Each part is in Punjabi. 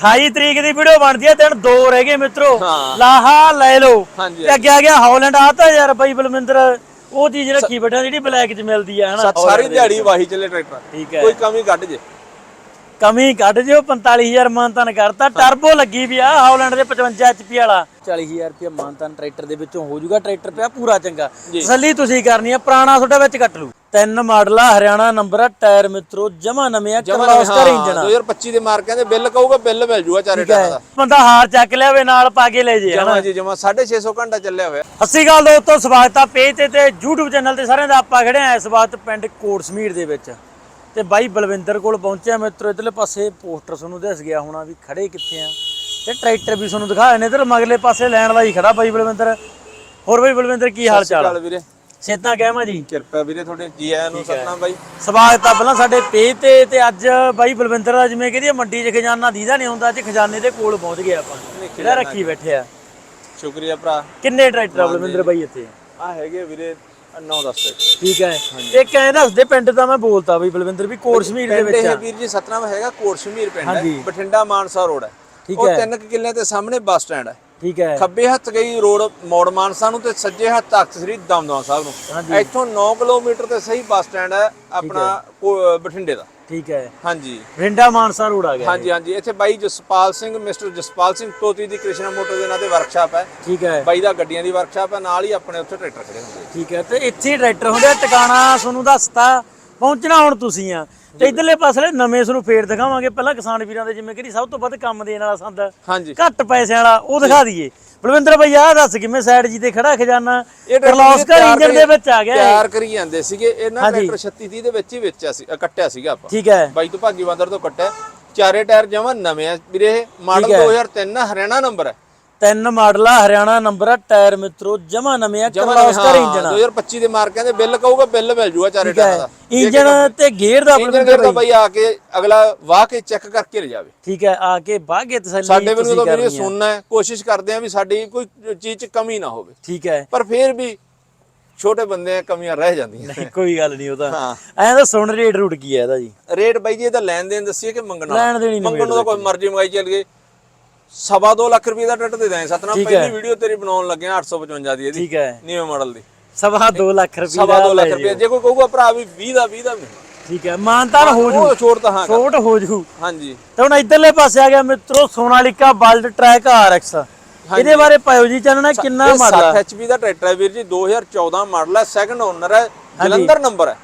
28 ਤਰੀਕ ਦੀ ਵੀਡੀਓ ਬਣਦੀ ਹੈ ਦਿਨ ਦੋ ਰਹਿ ਗਏ ਮਿੱਤਰੋ। ਹਾਂ। ਲਾਹਾ ਲੈ ਲਓ। ਹਾਂਜੀ, ਤੇ ਅੱਗੇ ਆ ਗਿਆ ਹਾਲੈਂਡ ਆ ਤਾਂ ਯਾਰ ਬਾਈ ਬਲਵਿੰਦਰ ਉਹ ਚੀਜ਼ ਰੱਖੀ ਬੈਠਾ ਜਿਹੜੀ ਬਲੈਕ 'ਚ ਮਿਲਦੀ ਆ ਹਨਾ ਸਾ- ਸਾਰੀ ਦਿਹਾੜੀ ਵਾਹੀ ਚੱਲੇ ਟਰੈਕਟਰ। ਠੀਕ ਹੈ। ਕੋਈ ਕਮੀ ਕੱਢ ਜੇ। ਕਮੀ ਕੱਢ ਜਿਓ 45000 ਮਾਨਤਨ ਕਰਤਾ। ਟਰਬੋ ਲੱਗੀ ਵੀ ਆ ਹਾਲੈਂਡ ਦੇ 55 ਐਚਪੀ ਵਾਲਾ। 40000 ਰੁਪਏ ਮਾਨਤਨ ਟਰੈਕਟਰ ਦੇ ਵਿੱਚੋਂ ਹੋ ਜਾਊਗਾ ਟਰੈਕਟਰ ਪਿਆ ਪੂਰਾ ਚੰਗਾ। ਤਸੱਲੀ ਤੁਸੀਂ ਕਰਨੀ ਆ ਪੁਰਾਣਾ ਤੁਹਾਡਾ ਵਿੱਚ ਕੱਟ ਲੂ ਤਿੰਨ ਮਾਡਲ ਆ ਹਰਿਆਣਾ ਨੰਬਰ ਆ ਟਾਇਰ ਮਿੱਤਰੋ ਜਮਾ ਨਵੇਂ ਆ ਕਰਲੋਸਕਰ ਇੰਜਨ 2025 ਦੇ ਮਾਰਕਿਆਂ ਦੇ ਬਿੱਲ ਕਹੂਗਾ ਬਿੱਲ ਮਿਲ ਜੂਗਾ ਚਾਰੇ ਟਾਇਰਾਂ ਦਾ। ਬੰਦਾ ਹਾਰ ਚੱਕ ਲਿਆਵੇ ਨਾਲ ਪਾ ਕੇ ਲੈ ਜੇ ਜਮਾ ਜੀ ਜਮਾ 650 ਘੰਟਾ ਚੱਲਿਆ ਹੋਇਆ। ਸ਼੍ਰੀ ਅਕਾਲ ਦੋਸਤੋ ਸਵਾਗਤ ਆ ਪੇਜ ਤੇ ਤੇ YouTube ਚੈਨਲ ਤੇ ਸਾਰਿਆਂ ਦਾ ਆਪਾਂ ਖੜੇ ਆ ਇਸ ਵਕਤ ਪਿੰਡ ਕੋਟਸਮੀਰ ਦੇ ਵਿੱਚ। ਤੇ ਬਾਈ ਬਲਵਿੰਦਰ ਕੋਲ ਪਹੁੰਚਿਆ ਮਿੱਤਰੋ ਇਧਰਲੇ ਪਾਸੇ ਪੋਸਟਰ ਤੁਹਾਨੂੰ ਦਿਸ ਗਿਆ ਹੋਣਾ ਵੀ ਖੜੇ ਕਿੱਥੇ ਆ। ਤੇ ਟਰੈਕਟਰ ਵੀ ਤੁਹਾਨੂੰ ਦਿਖਾਏ ਨੇ ਇਧਰ ਮਗਲੇ ਪਾਸੇ ਲੈਣ ਹੀ ਖੜਾ ਬਾਈ ਬਲਵਿੰਦਰ। ਹੋਰ ਬਾਈ ਬਲਵਿੰਦਰ ਕੀ ਹਾਲ ਚਾਲ? ਵੀਰੇ। ਸੇਤਾਂ ਕਹਿਮਾ ਜੀ? ਕਿਰਪਾ ਵੀਰੇ ਤੁਹਾਡੇ ਜੀ ਆਇਆਂ ਨੂੰ ਸਤਨਾਮ ਬਾਈ। ਸਵਾਗਤ ਆ ਪਹਿਲਾਂ ਸਾਡੇ ਪੇਜ ਤੇ ਤੇ ਅੱਜ ਬਾਈ ਬਲਵਿੰਦਰ ਦਾ ਜਿਵੇਂ ਕਹਿੰਦੀ ਮੰਡੀ 'ਚ ਖਜ਼ਾਨਾ ਦੀਦਾ ਨਹੀਂ ਹੁੰਦਾ ਅੱਜ ਖਜ਼ਾਨੇ ਦੇ ਕੋਲ ਪਹੁੰਚ ਗਏ ਆਪਾਂ। ਜਿਹੜਾ ਰੱਖੀ ਬੈਠੇ ਆ। ਸ਼ੁਕਰੀਆ ਭਰਾ। ਕਿੰਨੇ ਟਰੈਕਟਰ ਬਲਵਿੰਦਰ ਬਾਈ ਇੱਥੇ? ਆ ਹੈਗੇ ਵੀਰੇ 9 10 ਟਰੈਕਟਰ ਠੀਕ ਹੈ। ਇੱਕ ਐਂ ਦੱਸਦੇ ਪਿੰਡ ਦਾ ਮੈਂ ਬੋਲਤਾ ਬਈ ਬਲਵਿੰਦਰ ਵੀ ਕੋਟਸ਼ਮੀਰ ਦੇ ਪਿੰਡ ਵਿੱਚ ਇਹ ਆ। ਵੀਰ ਜੀ ਸਤਨਾਮ ਹੈਗਾ ਕੋਟਸ਼ਮੀਰ ਪਿੰਡ ਹੈ। ਹਾਂਜੀ। ਬਠਿੰਡਾ ਮਾਨਸਾ ਰੋਡ ਹੈ। ਠੀਕ ਉਹ। ਤਿੰਨ ਕੁ ਕਿੱਲਿਆਂ ਦੇ ਸਾਹਮਣੇ ਬੱਸ ਸਟੈਂਡ ਹੈ। ਠੀਕ ਹੈ। ਖੱਬੇ ਹੱਥ ਗਈ ਰੋਡ ਮੋੜ ਮਾਨਸਾ ਨੂੰ ਤੇ ਸੱਜੇ ਹੱਥ ਤਖਤ ਸ੍ਰੀ ਦਮਦਮਾ ਸਾਹਿਬ। ਨੂੰ। ਇੱਥੋਂ 9 ਕਿਲੋਮੀਟਰ ਤੇ ਸਹੀ ਬੱਸ ਸਟੈਂਡ ਹੈ ਆਪਣਾ ਬਠਿੰਡੇ ਦਾ। ਠੀਕ ਹੈ। ਹਾਂਜੀ। ਰਿੰਡਾ ਮਾਨਸਾ ਰੋਡ ਆ ਗਿਆ ਹਾਂਜੀ ਹਾਂਜੀ ਇੱਥੇ ਬਾਈ ਜਸਪਾਲ ਸਿੰਘ ਮਿਸਟਰ ਜਸਪਾਲ ਸਿੰਘ ਤੋਤੀ ਦੀ ਕ੍ਰਿਸ਼ਨਾ ਮੋਟਰ ਦੇ ਨਾਂ ਤੇ ਵਰਕਸ਼ਾਪ ਹੈ। ਠੀਕ ਹੈ। ਬਾਈ ਦਾ ਗੱਡੀਆਂ ਦੀ ਵਰਕਸ਼ਾਪ ਹੈ ਨਾਲ ਹੀ ਆਪਣੇ ਉੱਥੇ ਟਰੈਕਟਰ ਖੜੇ ਹੁੰਦੇ ਠੀਕ ਹੈ ਤੇ ਇੱਥੇ ਟਰੈਕਟਰ ਹੁੰਦੇ ਟਿਕਾਣਾ ਤੁਹਾਨੂੰ ਦੱਸਤਾ ਪਹੁੰਚਣਾ ਹੁਣ ਤੁਸੀਂ ਆ। ਤੇ ਇਧਰਲੇ ਪਾਸੇ ਨਵੇਂ ਤੁਹਾਨੂੰ ਫੇਰ ਦਿਖਾਵਾਂਗੇ। ਪਹਿਲਾਂ ਕਿਸਾਨ ਵੀਰਾਂ ਦੇ ਜਿਵੇਂ ਕਿਹੜੀ ਸਭ ਤੋਂ ਵੱਧ ਕੰਮ ਦੇਣ ਵਾਲਾ ਸੰਦ ਹਾਂਜੀ। ਘੱਟ ਪੈਸਿਆਂ ਵਾਲਾ ਉਹ ਦਿਖਾ ਦਈਏ। ਬਲਵਿੰਦਰ ਭਾਈ ਆਹ ਦੱਸ ਕਿਵੇਂ ਸਾਈਡ ਜੀ ਤੇ ਖੜਾ ਖਜ਼ਾਨਾ? ਕਰਲੋਸਕਰ ਇੰਜਨ ਦੇ ਵਿੱਚ ਆ ਗਿਆ। ਤਿਆਰ ਕਰੀ ਜਾਂਦੇ ਸੀਗੇ। ਇਹਨਾਂ। ਟਰੈਕਟਰ 36 30 ਦੇ ਵਿੱਚ ਹੀ ਵੇਚਿਆ ਸੀ ਕੱਟਿਆ ਸੀਗਾ ਆਪਾਂ। ਠੀਕ ਹੈ। ਬਾਈ ਤੋਂ ਭਾਗੀ ਬੰਦਰ ਤੋਂ ਕੱਟਿਆ। ਚਾਰੇ ਟਾਇਰ ਜਮਾ ਨਵੇਂ ਆ। ਵੀਰੇ ਮਾਡਲ 2003 ਹਰਿਆਣਾ ਨੰਬਰ ਹੈ। ਤਿੰਨ ਮਾਡਲ ਆ ਹਰਿਆਣਾ ਨੰਬਰ ਆ ਟਾਇਰ ਮਿੱਤਰੋ ਜਮਾ ਨਵੇਂ ਆ ਕਰਲੋਸਕਰ ਇੰਜਨ ਆ। 2025 ਦੇ ਮਾਰਕਿਆਂ ਦੇ ਬਿੱਲ ਕਹੂਗਾ ਬਿੱਲ ਮਿਲ ਜੂਗਾ ਚਾਰੇ ਟਾਇਰਾਂ ਦਾ। ਇੰਜਨ ਤੇ ਗੇਅਰ ਦਾ ਗੇਅਰ ਦਾ ਬਾਈ ਆ ਕੇ ਅਗਲਾ ਵਾਹ ਕੇ ਚੈੱਕ ਕਰਕੇ ਲੈ ਜਾਵੇ। ਠੀਕ ਹੈ ਆ ਕੇ ਬਾਗੇ ਤਸੱਲੀ ਸਾਡੇ ਵੱਲੋਂ ਤਾਂ ਵੀਰੇ। ਸੁਣਨਾ ਹੈ ਕੋਸ਼ਿਸ਼ ਕਰਦੇ ਆ ਵੀ ਸਾਡੀ ਕੋਈ ਚੀਜ਼ 'ਚ ਕਮੀ ਨਾ ਹੋਵੇ। ਠੀਕ ਹੈ। ਪਰ ਫਿਰ ਵੀ ਛੋਟੇ ਬੰਦੇ ਆ ਕਮੀਆਂ ਰਹਿ ਜਾਂਦੀਆਂ ਨਹੀਂ ਕੋਈ ਗੱਲ ਨਹੀਂ ਉਹਦਾ ਹਾਂ। ਐਂ ਤਾਂ ਸੁਣ ਰੇਟ ਰੁਟ ਕੀ ਹੈ ਇਹਦਾ ਜੀ। ਰੇਟ ਬਾਈ ਜੀ ਇਹਦਾ ਲੈਣ ਦੇਣ ਦੱਸੀਏ ਕਿ ਮੰਗਣਾ? ਲੈਣ ਦੇਣ ਹੀ ਮੰਗਣ ਨੂੰ ਤਾਂ ਕੋਈ ਮਰਜ਼ੀ ਮੰਗਾਈ ਚੱਲ ਗਏ। ਸਵਾ ਦੋ ਲੱਖ ਰੁਪਏ ਦਾ ਟੱਟ ਦੇ ਦਾਂ ਸਤਨਾਮ ਪਹਿਲੀ ਵੀਡੀਓ ਤੇਰੀ ਬਣਾਉਣ ਲੱਗੇ ਆ 855 ਦੀ ਇਹਦੀ। ਠੀਕ ਹੈ। ਨੀਵੇਂ ਮਾਡਲ ਦੀ। ਸਵਾ 2 ਲੱਖ ਰੁਪਏ ਸਵਾ ਦਾ ਦੋ ਲੱਖ ਲੈ ਰੁਪਏ। ਜੇ ਕੋਈ ਕਹੂਗਾ ਭਰਾ ਵੀ 20 ਦਾ 20 ਦਾ ਠੀਕ ਹੈ। ਮਾਨਤਾਨ ਹੋ ਜੂ। ਉਹ ਛੋੜ ਤਾਂ ਹਾਂ। ਛੋਟ ਹੋ ਜੂ। ਹਾਂਜੀ। ਤੇ ਹੁਣ ਇਧਰਲੇ ਪਾਸੇ ਆ ਗਿਆ ਮਿੱਤਰੋ ਸੋਨਾਲੀਕਾ ਬਲਡ ਟਰੈਕ RX ਇਹਦੇ ਬਾਰੇ ਪਾਇਓ ਜੀ ਚਾਨਣਾ ਕਿੰਨਾ ਮਾਡਲ 7 HP ਦਾ ਟਰੈਕਟਰ ਹੈ ਵੀਰ ਜੀ 2014 ਮਾਡਲ ਹੈ ਸੈਕੰਡ ਓਨਰ ਹੈ ਜਲੰਧਰ ਨੰਬਰ ਹੈ।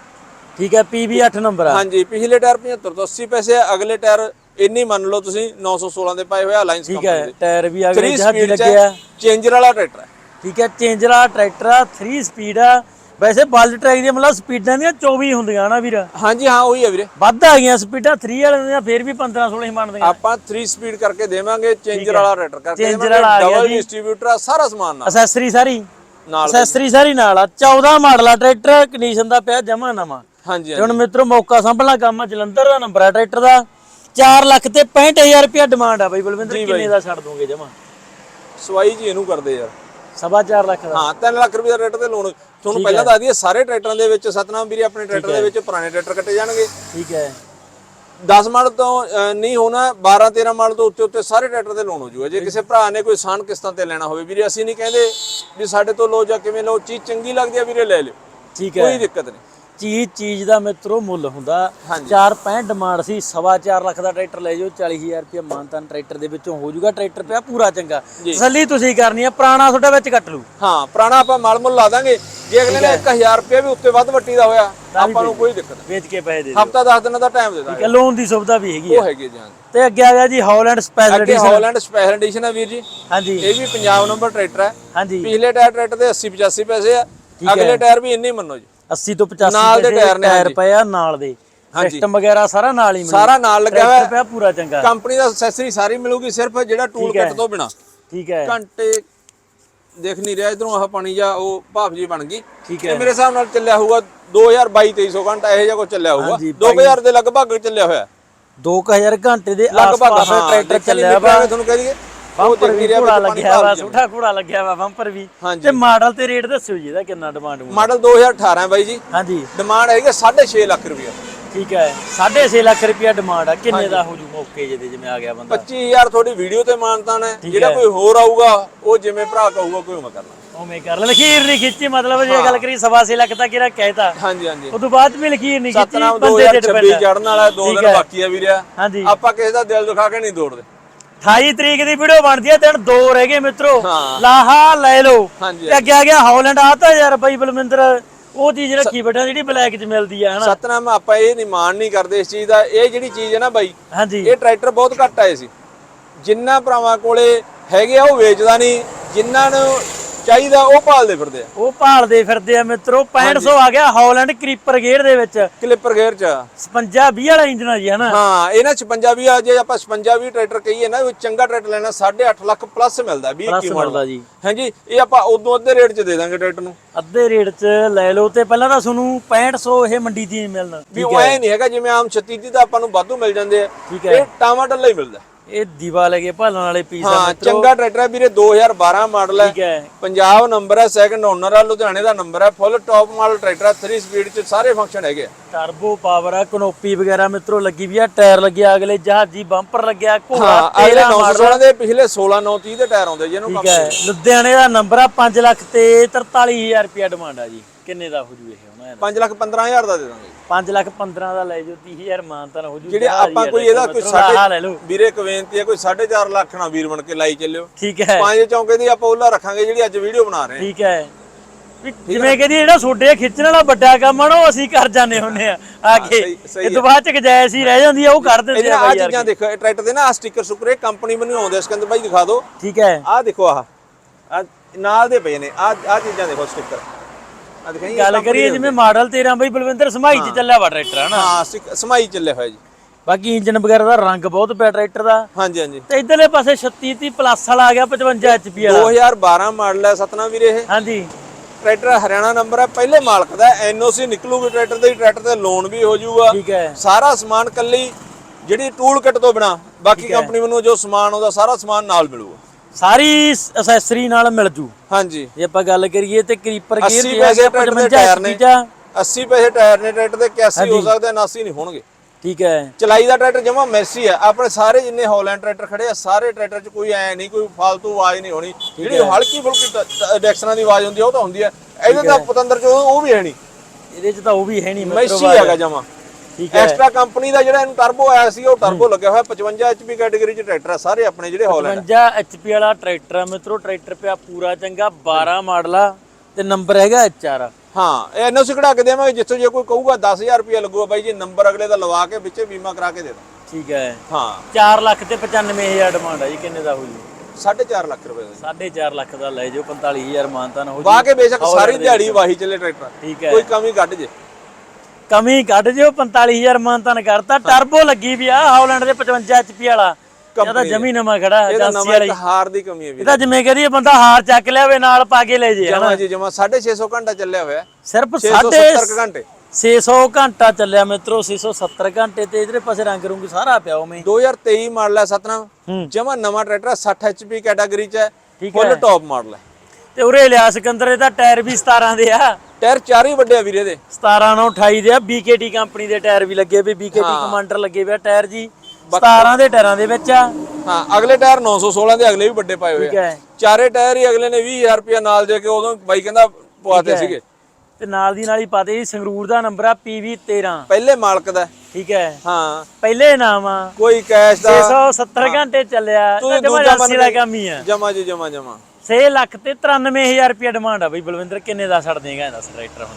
ਠੀਕ ਹੈ PB 8 ਨੰਬਰ ਹਾਂਜੀ ਪਿਛਲੇ ਟਾਇਰ 75 ਤੋਂ 80 ਪੈਸੇ ਹੈ ਅਗਲੇ ਟਾਇਰ ਇੰਨੀ ਮੰਨ ਲਓ ਤੁਸੀਂ 916 ਦੇ ਪਾਏ ਹੋਏ ਅਲਾਈਅੰਸ ਠੀਕ ਹੈ ਟਾਇਰ ਵੀ ਅਗਲੇ 3 ਜਹਾਜ਼ੀ ਲੱਗਿਆ ਚੇਂਜਰ ਵਾਲਾ ਟਰੈਕਟਰ ਹੈ। ਠੀਕ ਹੈ ਚੇਂਜਰ ਵਾਲਾ ਟਰੈਕਟਰ ਆ 3 ਸਪੀਡ ਆ। ਵੈਸੇ ਬਲਡ ਟਰੈਕ ਦੀਆਂ ਮਤਲਬ ਸਪੀਡਾਂ ਦੀਆਂ 24 ਹੁੰਦੀਆਂ ਨਾ ਵੀਰ। ਹਾਂਜੀ ਹਾਂ ਉਹੀ ਹੈ ਵੀਰੇ। ਵੱਧ ਆ ਗਈਆਂ ਸਪੀਡਾਂ 3 ਵਾਲਿਆਂ ਦੀਆਂ ਫੇਰ ਵੀ 15 16 ਹੀ ਮੰਨਦੀਆਂ ਆਪਾਂ 3 ਸਪੀਡ ਕਰਕੇ ਦੇਵਾਂਗੇ ਚੇਂਜਰ ਵਾਲਾ ਟਰੈਕਟਰ ਕਰਕੇ ਦੇਵਾਂਗੇ ਵਾਲਾ ਡਬਲ। ਡਿਸਟ੍ਰੀਬਿਊਟਰ ਆ ਸਾਰਾ ਸਮਾਨ ਨਾਲ। ਅਸੈਸਰੀ ਸਾਰੀ। ਨਾਲ ਅਸੈਸਰੀ ਸਾਰੀ ਨਾਲ ਆ। 14 ਮਾਡਲ ਆ ਟਰੈਕਟਰ ਕੰਡੀਸ਼ਨ ਦਾ ਪਿਆ ਜਮਾ ਨਵਾਂ। ਹਾਂਜੀ ਹੁਣ ਮਿੱਤਰੋ ਮੌਕਾ ਸੰਭਲਣਾ ਕੰਮ ਜਲੰਧਰ ਦਾ ਨੰਬਰ ਆ ਟਰੈਕਟਰ ਦਾ। 4 ਲੱਖ ਤੇ 65000 ਰੁਪਇਆ ਡਿਮਾਂਡ ਆ ਬਾਈ ਬਲਵਿੰਦਰ ਕਿੰਨੇ ਦਾ ਛੱਡ ਦੋਗੇ ਜਮਾ? ਸਵਾਈ ਜੀ ਇਹਨੂੰ ਕਰਦੇ ਯਾਰ। ਸਵਾ 4 ਲੱਖ ਦਾ। ਹਾਂ 3 ਲੱਖ ਰੁਪਏ ਦਾ ਰੇਟ ਤੇ ਲੋਨ ਤੁਹਾਨੂੰ ਪਹਿਲਾਂ ਦੱਸ ਦਈਏ ਸਾਰੇ ਟਰੈਕਟਰਾਂ ਦੇ ਵਿੱਚ ਸਤਨਾਮ ਵੀਰੇ ਆਪਣੇ ਟਰੈਕਟਰ ਦੇ ਵਿੱਚ ਪੁਰਾਣੇ ਟਰੈਕਟਰ ਕੱਟੇ ਜਾਣਗੇ। ਠੀਕ ਹੈ। 10 ਮਾਡਲ ਤੋਂ ਨਹੀਂ ਹੋਣਾ 12 13 ਮਾਡਲ ਤੋਂ ਉੱਤੇ ਉੱਤੇ ਸਾਰੇ ਟਰੈਕਟਰ ਤੇ ਲੋਨ ਹੋ ਜਾਊਗਾ ਜੇ ਕਿਸੇ ਭਰਾ ਨੇ ਕੋਈ ਸਾਨ ਕਿਸ਼ਤਾਂ ਤੇ ਲੈਣਾ ਹੋਵੇ ਵੀਰੇ ਅਸੀਂ ਨਹੀਂ ਕਹਿੰਦੇ ਵੀ ਸਾਡੇ ਤੋਂ ਲੋ ਜਾਂ ਕਿਵੇਂ ਲੋ ਚੀਜ਼ ਚੰਗੀ ਲੱਗਦੀ ਆ ਵੀਰੇ ਲੈ ਲਿਓ। ਠੀਕ ਹੈ। ਕੋਈ ਦਿੱਕਤ ਨਹੀਂ। ਚੀਜ਼ ਚੀਜ਼ ਦਾ ਮਿੱਤਰੋ ਮੁੱਲ ਹੁੰਦਾ। ਹਾਂਜੀ। 4.65 ਡਿਮਾਂਡ ਸੀ ਸਵਾ 4 ਲੱਖ ਦਾ ਟਰੈਕਟਰ ਲੈ ਜਾਓ 40000 ਰੁਪਏ ਮਾਨਤਾਨ ਟਰੈਕਟਰ ਦੇ ਵਿੱਚੋਂ ਹੋ ਜਾਊਗਾ ਟਰੈਕਟਰ ਪਿਆ ਪੂਰਾ ਚੰਗਾ। ਤਸੱਲੀ ਤੁਸੀਂ ਕਰਨੀ ਆ ਪੁਰਾਣਾ ਤੁਹਾਡਾ ਵਿੱਚ ਕੱਟ ਲੂ ਹਾਂ ਪੁਰਾਣਾ ਆਪਾਂ ਮਾਲ ਮੁੱਲ ਲਾ ਦਾਂਗੇ। ਜੇ ਅਗਲੇ ਨੇ 1000 ਰੁਪਏ ਵੀ ਉੱਤੇ ਵੱਧ ਵੱਟੀ ਦਾ ਹੋਇਆ ਆਪਾਂ ਨੂੰ ਕੋਈ ਦਿੱਕਤ ਨਹੀਂ। ਵੇਚ ਕੇ ਪੈਸੇ ਦੇ ਦਿਓ। ਹਫਤਾ 10 ਦਿਨਾਂ ਦਾ ਟਾਈਮ ਦੇ ਦਾਂਗੇ ਠੀਕ ਹੈ ਲੋਨ ਦੀ ਸੁਵਿਧਾ ਵੀ ਹੈਗੀ ਆ। ਉਹ ਹੈਗੇ ਜੀ ਹਾਂ ਤੇ ਅੱਗੇ ਆ ਗਿਆ ਜੀ ਹਾਲੈਂਡ ਸਪੈਸ਼ਲ ਅੱਗੇ ਹਾਲੈਂਡ ਸਪੈਸ਼ਲ ਐਡੀਸ਼ਨ ਹੈ ਵੀਰ ਜੀ। ਹਾਂਜੀ। ਇਹ ਵੀ ਪੰਜਾਬ ਨੰਬਰ ਟਰੈਕਟਰ ਹੈ ਹਾਂਜੀ। ਪਿਛਲੇ ਟਾਇਰ ਟਰੈਕਟਰ ਦੇ 80 85 ਪੈਸੇ ਆ। ਅਗਲੇ ਟਾਇਰ ਵੀ ਇੰਨੇ ਹੀ ਮੰਨੋ ਜੀ। 80 ਤੋਂ 85 ਨਾਲ ਦੇ ਟਾਇਰ ਨੇ, ਟਾਇਰ। ਪਏ ਆ ਨਾਲ ਦੇ। ਸਿਸਟਮ ਵਗੈਰਾ ਸਾਰਾ ਨਾਲ ਹੀ ਮਿਲੂ ਸਾਰਾ ਨਾਲ ਲੱਗਿਆ ਹੋਇਆ। ਪਿਆ ਪੂਰਾ ਚੰਗਾ। ਕੰਪਨੀ ਦਾ ਅਸੈਸਰੀ ਸਾਰੀ ਮਿਲੂਗੀ ਸਿਰਫ ਜਿਹੜਾ ਟੂਲ ਕਿੱਟ ਤੋਂ ਬਿਨਾ। ਠੀਕ ਹੈ। ਘੰਟੇ ਦੇਖ ਨਹੀਂ ਰਿਹਾ ਇਧਰੋਂ ਆਹ ਪਾਣੀ ਜਾਂ ਉਹ ਭਾਫ ਜੀ ਬਣ ਗਈ। ਠੀਕ ਇਹ ਮੇਰੇ ਹਿਸਾਬ ਨਾਲ ਚੱਲਿਆ ਹੋਊਗਾ 2022 2300 ਘੰਟਾ ਇਹੋ ਜਿਹਾ ਕੁਝ ਚੱਲਿਆ ਹੋਊਗਾ। ਹਾਂਜੀ, 2000 ਦੇ ਲਗਭਗ ਚੱਲਿਆ ਹੋਇਆ। 2000 ਘੰਟੇ ਦੇ ਆਸ-ਪਾਸ ਹਾਂ ਟਰੈਕਟਰ ਚੱਲਿਆ ਵਾ। ਤੁਹਾਨੂੰ ਕਹਿ ਦਈਏ। ਬੰਪਰ ਵੀ ਘੋੜਾ ਲੱਗਿਆ ਵਾ ਛੋਟਾ ਘੋੜਾ ਲੱਗਿਆ ਵਾ ਬੰਪਰ ਵੀ। ਤੇ ਮਾਡਲ ਤੇ ਰੇਟ ਦੱਸਿਓ ਜੀ ਇਹਦਾ ਕਿੰਨਾ ਡਿਮਾਂਡ ਹੋਊ ਮਾਡਲ 2018 ਹੈ ਬਾਈ ਜੀ। ਹਾਂਜੀ। ਡਿਮਾਂਡ ਹੈਗੀ 6.5 ਲੱਖ ਰੁਪਏ ਠੀਕ ਹੈ 6.5 ਲੱਖ ਰੁਪਇਆ ਡਿਮਾਂਡ ਆ। ਕਿੰਨੇ ਦਾ ਹੋ ਜੂ ਮੌਕੇ ਜਿਹਦੇ ਜਿਵੇਂ ਆ ਗਿਆ ਬੰਦਾ? 25000 ਤੁਹਾਡੀ ਵੀਡੀਓ ਤੇ ਮਾਨਤਾਨ ਹੈ। ਜਿਹੜਾ। ਕੋਈ ਹੋਰ ਆਊਗਾ ਉਹ ਜਿਵੇਂ ਭਰਾ ਕਹੂਗਾ ਕੋਈ ਮੈਂ ਕਰਨਾ। ਉਵੇਂ ਕਰ ਲੈ। ਲਖੀਰ ਨਹੀਂ ਖਿੱਚੀ ਮਤਲਬ ਜੇ ਗੱਲ ਕਰੀ ਸਵਾ ਛੇ ਲੱਖ ਤਾਂ ਕਿਹੜਾ ਕਹਿਤਾ ਹਾਂਜੀ ਹਾਂਜੀ। ਉਦੋਂ ਬਾਅਦ ਵੀ ਲਖੀਰ ਨਹੀਂ ਖਿੱਚੀ ਬੰਦੇ ਤੇ 2026 depend ਆ। ਚੜਨ ਵਾਲਾ ਦੋ ਠੀਕ ਦਿਨ ਹੈ। ਬਾਕੀ ਆ ਵੀਰਿਆ। ਹਾਂਜੀ। ਆਪਾਂ ਕਿਸੇ ਦਾ ਦਿਲ ਦੁਖਾ ਕੇ ਨਹੀਂ ਦੌੜਦੇ। 28 ਤਰੀਕ ਦੀ ਵੀਡੀਓ ਬਣਦੀ ਹੈ ਦਿਨ ਦੋ ਰਹਿ ਗਏ ਮਿੱਤਰੋ। ਹਾਂ। ਲਾਹਾ ਲੈ ਲਓ। ਹਾਂਜੀ ਤੇ ਅੱਗੇ ਆ ਗਿਆ ਹੌਲੈਂਡ ਆ ਤਾਂ ਯਾਰ ਬਾਈ ਬਲਵਿੰਦਰ ਉਹ ਚੀਜ਼ ਰੱਖੀ ਬੈਠਾ ਜਿਹੜੀ ਬਲੈਕ 'ਚ ਮਿਲਦੀ ਆ ਹਨਾ? ਸਤਨਾਮ ਆਪਾਂ ਇਹ ਨਹੀਂ ਮਾਣ ਨਹੀਂ ਕਰਦੇ ਇਸ ਚੀਜ਼ ਦਾ। ਇਹ ਜਿਹੜੀ ਚੀਜ਼ ਹੈ ਨਾ ਬਾਈ ਹਾਂਜੀ। ਇਹ ਟਰੈਕਟਰ ਬਹੁਤ ਘੱਟ ਆਏ ਸੀ। ਜਿੰਨਾ ਭਰਾਵਾਂ ਕੋਲੇ ਹੈਗੇ ਆ ਉਹ ਵੇਚਦਾ ਨਹੀਂ। ਜਿਨ੍ਹਾਂ ਨੂੰ ਚਾਹੀਦਾ ਉਹ ਭਾਲਦੇ ਫਿਰਦੇ ਆ। ਉਹ ਭਾਲਦੇ ਫਿਰਦੇ ਆ ਮਿੱਤਰੋ 6500 ਆ ਗਿਆ ਹੌਲੈਂਡ ਕ੍ਰੀਪਰ ਗੇਅਰ ਦੇ ਵਿੱਚ। ਕਲਿੱਪਰ ਗੇਅਰ ਚ। 56 20 ਵਾਲਾ ਇੰਜਨ ਆ ਜੀ ਹਨਾ ਹਾਂ ਇਹ ਨਾ 56 ਵੀ ਆ ਜੇ ਆਪਾਂ 56 ਵੀ ਟਰੈਕਟਰ ਕਹੀਏ ਨਾ ਉਹ ਚੰਗਾ ਟਰੈਕਟਰ ਲੈਣਾ 8.5 ਲੱਖ ਪਲੱਸ ਮਿਲਦਾ 20 ਪਲੱਸ ਕੀ ਮਿਲਦਾ ਜੀ। ਹਾਂਜੀ ਇਹ ਆਪਾਂ ਉਦੋਂ ਅੱਧੇ ਰੇਟ 'ਚ ਦੇ ਦਾਂਗੇ ਟਰੈਕਟਰ ਨੂੰ। ਅੱਧੇ ਰੇਟ 'ਚ ਲੈ ਲਓ ਤੇ ਪਹਿਲਾਂ ਤਾਂ ਤੁਹਾਨੂੰ 6500 ਇਹ ਮੰਡੀ ਦੀ ਮਿਲਣਾ। ਵੀ ਉਹ ਐ ਨਹੀਂ ਹੈਗਾ ਜਿਵੇਂ ਆਮ 36 ਦੀ ਤਾਂ ਆਪਾਂ ਨੂੰ ਵਾਧੂ ਮਿਲ ਜਾਂਦੇ ਆ। ਇਹ ਟਾਮਾ ਟੱਲਾ ਹੀ ਮਿਲਦਾ। ਇਹ ਦੀਵਾ ਲਗੇ ਭਾਲਣ ਵਾਲੇ ਪੀਸ ਆ ਹਾਂ ਮਿੱਤਰੋ। ਚੰਗਾ ਟਰੈਕਟਰ ਹੈ ਵੀਰੇ 2012 ਮਾਡਲ ਹੈ। ਠੀਕ ਹੈ। ਪੰਜਾਬ ਨੰਬਰ ਹੈ ਸੈਕੰਡ ਓਨਰ ਹੈ ਲੁਧਿਆਣੇ ਦਾ ਨੰਬਰ ਹੈ ਫੁੱਲ ਟਾਪ ਮਾਡਲ ਟਰੈਕਟਰ ਹੈ 3 ਸਪੀਡ 'ਚ ਸਾਰੇ ਫੰਕਸ਼ਨ ਹੈਗੇ ਆ। ਟਰਬੋ ਪਾਵਰ ਆ ਕਨੋਪੀ ਵਗੈਰਾ ਮਿੱਤਰੋ ਲੱਗੀ ਵੀ ਆ ਟਾਇਰ ਲੱਗਿਆ ਅਗਲੇ ਜਹਾਜ਼ੀ ਬੰਪਰ ਲੱਗਿਆ ਘੋੜਾ ਹਾਂ ਅਗਲੇ 13 916 ਦੇ ਪਿਛਲੇ 16 930 ਦੇ ਟਾਇਰ ਆਉਂਦੇ ਜਿਹਨੂੰ ਠੀਕ ਹੈ। ਲੁਧਿਆਣੇ ਦਾ ਨੰਬਰ ਆ 5 ਲੱਖ ਤੇ 43000 ਰੁਪਿਆ ਡਿਮਾਂਡ ਆ ਜੀ। ਕਿੰਨੇ ਦਾ ਹੋ ਜੂ ਇਹ ਦਾ 5 ਲੱਖ 15000 ਦਾ ਦੇ ਦਾਂਗੇ। 5 ਲੱਖ 15 ਦਾ ਲੈ ਜਾਓ 30000 ਮਾਨਤਾ ਨਾ ਹੋ ਜੂ ਜਿਹੜੇ ਆਪਾਂ ਆ ਕੋਈ ਇਹਦਾ ਕੋਈ ਸਾਡੇ ਵੀਰੇ ਇੱਕ ਬੇਨਤੀ ਹੈ ਕੋਈ 4.5 ਲੱਖ ਨਾ ਵੀਰ ਬਣ ਕੇ ਲਾਈ ਚੱਲਿਓ। ਠੀਕ ਹੈ। ਪੰਜ ਚੌਂਕੇ ਦੀ ਆਪਾਂ ਉਹਲਾ ਰੱਖਾਂਗੇ ਜਿਹੜੀ ਅੱਜ ਵੀਡੀਓ ਬਣਾ ਰਹੇ ਹਾਂ। ਠੀਕ ਹੈ। ਜਿਵੇਂ ਕਹਿੰਦੀ ਜਿਹੜਾ ਸੋਡੇ ਖਿੱਚਣ ਵਾਲਾ ਵੱਡਾ ਕੰਮ ਆ ਨਾ ਉਹ ਅਸੀਂ ਕਰ ਜਾਂਦੇ ਹੁੰਨੇ ਆ ਆ ਕੇ ਇਹ ਤੋਂ ਬਾਅਦ ਚ ਗਜਾਇਸ਼ ਹੀ ਰਹਿ ਜਾਂਦੀ ਆ ਉਹ ਕਰ ਦਿੰਦੇ ਆ ਆ ਬਾਈ ਯਾਰ। ਚੀਜ਼ਾਂ ਦੇਖੋ ਇਹ ਟਰੈਕਟਰ ਦੇ ਨਾ ਸਟicker ਸੁਕਰ ਕੰਪਨੀ ਬਣੀ ਆਉਂਦੇ ਸਿਕੰਦਰ ਭਾਈ ਦਿਖਾ ਦਿਓ। ਠੀਕ ਹੈ। ਆਹ ਦੇਖੋ ਆਹ। ਆਹ ਨਾਲ ਦੇ ਪਏ ਨੇ ਆਹ ਆਹ ਚੀਜ਼ਾਂ ਦੇਖੋ ਸਟicker ਆ ਦਿਖਾਈ ਗੱਲ ਕਰੀਏ ਜਿਵੇਂ ਮਾਡਲ 13 ਬਈ ਬਲਵਿੰਦਰ ਸਮਾਈ ਚ ਚੱਲਿਆ ਵਾ ਟਰੈਕਟਰ ਹਨਾ? ਹਾਂ ਸਮਾਈ ਚੱਲੇ ਹੋਇਆ ਜੀ। ਬਾਕੀ ਇੰਜਨ ਵਗੈਰਾ ਦਾ ਰੰਗ ਬਹੁਤ ਪਿਆ ਟਰੈਕਟਰ ਦਾ। ਹਾਂਜੀ ਹਾਂਜੀ। ਤੇ ਇਧਰਲੇ ਪਾਸੇ 36 30 ਪਲੱਸ ਵਾਲਾ ਆ ਗਿਆ 55 ਐਚਪੀ ਵਾਲਾ। 2012 ਮਾਡਲ ਹੈ ਸਤਨਾ ਵੀਰੇ ਇਹ। ਹਾਂਜੀ। ਟਰੈਕਟਰ ਹਰਿਆਣਾ ਨੰਬਰ ਹੈ ਪਹਿਲੇ ਮਾਲਕ ਦਾ ਐਨਓਸੀ ਨਿਕਲੂਗੀ ਟਰੈਕਟਰ ਦੇ ਟਰੈਕਟਰ ਤੇ ਲੋਨ ਵੀ ਹੋ ਜਾਊਗਾ। ਠੀਕ ਹੈ। ਸਾਰਾ ਸਮਾਨ ਕੱਲੀ ਜਿਹੜੀ ਟੂਲ ਕਿੱਟ ਤੋਂ ਬਿਨਾ ਬਾਕੀ ਕੰਪਨੀ ਵੱਲੋਂ ਜੋ ਸਮਾਨ ਉਹਦਾ ਸਾਰਾ ਸਮਾਨ ਨਾਲ ਮਿਲੂਗਾ। ਸਾਰੀ ਅਸੈਸਰੀ ਨਾਲ ਮਿਲ ਜੂ। ਹਾਂਜੀ। ਜੇ ਆਪਾਂ ਗੱਲ ਕਰੀਏ ਤੇ ਕਰੀਪਰ ਗੇਅਰ 80 ਤੇ ਆ ਪੈਸੇ ਗਿਆ ਟਰੈਕਟਰ ਦੇ 55 ਟਾਇਰ ਨੇ। HP ਚ 80 ਪੈਸੇ ਟਾਇਰ ਨੇ ਟਰੈਕਟਰ ਦੇ 81 ਹੋ ਸਕਦੇ 79 ਨਹੀਂ ਹੋਣਗੇ। ਠੀਕ ਹੈ। ਚਲਾਈ ਦਾ ਟਰੈਕਟਰ ਜਮਾ ਮੈਸੀ ਹੈ ਆਪਣੇ ਸਾਰੇ ਜਿੰਨੇ ਹਾਲੈਂਡ ਟਰੈਕਟਰ ਖੜੇ ਆ ਸਾਰੇ ਟਰੈਕਟਰ 'ਚ ਕੋਈ ਐ ਨਹੀਂ ਕੋਈ ਫालतू ਆਵਾਜ਼ ਨਹੀਂ ਹੋਣੀ। ਜਿਹੜੀ ਹਲਕੀ ਫੁਲਕੀ ਡੈਕਸਨਾਂ ਦੀ ਆਵਾਜ਼ ਹੁੰਦੀ ਆ ਉਹ ਤਾਂ ਹੁੰਦੀ ਹੈ ਇਹਦੇ ਤਾਂ ਪਤੰਦਰ 'ਚ ਉਹ ਵੀ ਹੈ ਨਹੀਂ। ਇਹਦੇ ਚ ਤਾਂ ਉਹ ਵੀ ਹੈ ਨਹੀਂ ਮੈਸੀ ਹੈਗਾ ਜਮਾ। ਐਕਸਟਰਾ ਕੰਪਨੀ ਦਾ ਜਿਹੜਾ ਇਹਨੂੰ ਟਰਬੋ ਆਇਆ ਸੀ ਉਹ ਟਰਬੋ ਲੱਗਿਆ ਹੋਇਆ 55 ਐਚਪੀ ਕੈਟਾਗਰੀ 'ਚ ਟਰੈਕਟਰ ਆ ਸਾਰੇ ਆਪਣੇ ਜਿਹੜੇ ਹਾਲੈਂਡ 55 ਐਚਪੀ ਵਾਲਾ ਟਰੈਕਟਰ ਆ ਮਿੱਤਰੋ ਟਰੈਕਟਰ ਪਿਆ ਪੂਰਾ ਚੰਗਾ 12 ਮਾਡਲ ਆ ਤੇ ਨੰਬਰ ਹੈਗਾ ਐਚਆਰ ਹਾਂ ਇਹ ਐਨਓਸੀ ਕਢਾ ਕੇ ਦੇਵਾਂਗੇ ਜਿੱਥੋਂ ਜੇ ਕੋਈ ਕਹੂਗਾ 10000 ਰੁਪਏ ਲੱਗੂਗਾ ਬਾਈ ਜੀ ਨੰਬਰ ਅਗਲੇ ਦਾ ਲਵਾ ਕੇ ਵਿੱਚੇ ਬੀਮਾ ਕਰਾ ਕੇ ਦੇ ਦਾਂ। ਠੀਕ ਹੈ। ਹਾਂ। 4 ਲੱਖ ਤੇ 95000 ਡਿਮਾਂਡ ਆ ਜੀ ਕਿੰਨੇ ਦਾ ਹੋ ਜੂ? 4.5 ਲੱਖ ਰੁਪਏ ਦਾ 4.5 ਲੱਖ ਦਾ ਲੈ ਜਾਓ 45000 ਮਾਨਤਾ ਨਾ ਹੋ ਜੂ ਵਾਹ ਕੇ ਬੇਸ਼ੱਕ ਸਾਰੀ ਦਿਹਾੜੀ ਵਾਹੀ ਚੱਲੇ ਟਰੈਕਟਰ ਠੀਕ ਹੈ। ਕੋਈ ਕਮੀ ਕੱਢ ਜੇ। ਕਮੀ ਕੱਢ ਜਿਓ 45000 ਮਾਨਤਨ ਕਰਤਾ। ਟਰਬੋ ਲੱਗੀ ਵੀ ਆ ਹਾਲੈਂਡ ਦੇ 55 ਐਚਪੀ ਵਾਲਾ। ਇਹ ਤਾਂ ਜਮੀ ਨਵਾਂ ਖੜਾ ਏਜੰਸੀ ਵਾਲੀ। ਹਾਰ ਦੀ ਕਮੀ ਹੈ ਇਹ ਵੀਰੇ ਤਾਂ ਜਿਵੇਂ ਕਹਦੀ ਬੰਦਾ ਹਾਰ ਚੱਕ ਲਿਆਵੇ ਨਾਲ ਪਾ ਕੇ ਲੈ ਜੇ ਜਮਾ ਜੀ ਜਮਾ 650 ਘੰਟਾ ਚੱਲਿਆ ਹੋਇਆ। ਸਿਰਫ 670 ਕੁ ਘੰਟੇ। 600 ਘੰਟਾ ਚੱਲਿਆ ਮਿੱਤਰੋ 670 ਘੰਟੇ ਤੇ ਇਧਰੇ ਪਾਸੇ ਰੰਗ ਰੁੰਗ ਸਾਰਾ ਪਿਆ ਉਵੇਂ। 2023 ਮਾਡਲ ਹੈ ਸਤਨਾਮ। ਜਮਾ ਨਵਾਂ ਟਰੈਕਟਰ ਹੈ 60 ਐਚਪੀ ਕੈਟਾਗਰੀ ਚ ਹੈ। ਫੁੱਲ ਟੌਪ ਮਾਡਲ ਹੈ ਤੇ ਉਰੇ ਲਿਆ ਸਿਕੰਦਰ ਇਹਦਾ ਟਾਇਰ ਵੀ 17 ਦੇ ਆ। ਟਾਇਰ ਚਾਰ ਵੱਡੇ ਆ ਵੀਰੇ ਦੇ। 17 ਨੂੰ 28 ਦੇ ਆ। BKT ਕੰਪਨੀ ਦੇ ਟਾਇਰ ਵੀ ਲੱਗੇ ਵੀ BKT ਕਮਾਂਡਰ ਲੱਗੇ ਵੇ ਆ ਟਾਇਰ ਜੀ। 17 ਦੇ ਟਾਇਰਾਂ ਦੇ ਵਿੱਚ ਆ। ਹਾਂ ਅਗਲੇ ਟਾਇਰ 916 ਦੇ ਅਗਲੇ ਵੀ ਵੱਡੇ ਪਾਏ ਹੋਏ ਆ। ਚਾਰੇ ਟਾਇਰ ਹੀ ਅਗਲੇ ਨੇ 20000 ਰੁਪਏ ਨਾਲ ਦੇ ਕੇ ਉਦੋਂ ਬਾਈ ਕਹਿੰਦਾ ਪਵਾਤੇ ਸੀਗੇ। ਤੇ ਨਾਲ ਦੀ ਨਾਲ ਹੀ ਪਾਤੇ ਜੀ ਸੰਗਰੂਰ ਦਾ ਨੰਬਰ ਆ PV13 ਪਹਿਲੇ ਮਾਲਕ ਦਾ। ਠੀਕ ਹੈ। ਹਾਂ। ਪਹਿਲੇ ਨਾਮ ਆ। ਕੋਈ ਕੈਸ਼ ਦਾ 670 ਘੰਟੇ ਚੱਲਿਆ। ਤਾਂ ਦਾ ਕੰਮ ਹੀ ਆ। ਜਮਾ ਜੀ ਜਮਾ ਜਮਾ। 6 ਲੱਖ ਤੇ 93000 ਰੁਪਏ ਡਿਮਾਂਡ ਆ ਬਈ। ਬਲਵਿੰਦਰ ਕਿੰਨੇ ਦਾ ਛੱਡ ਦੇਗਾ ਇਹਦਾ ਟਰੈਕਟਰ ਹੁਣ?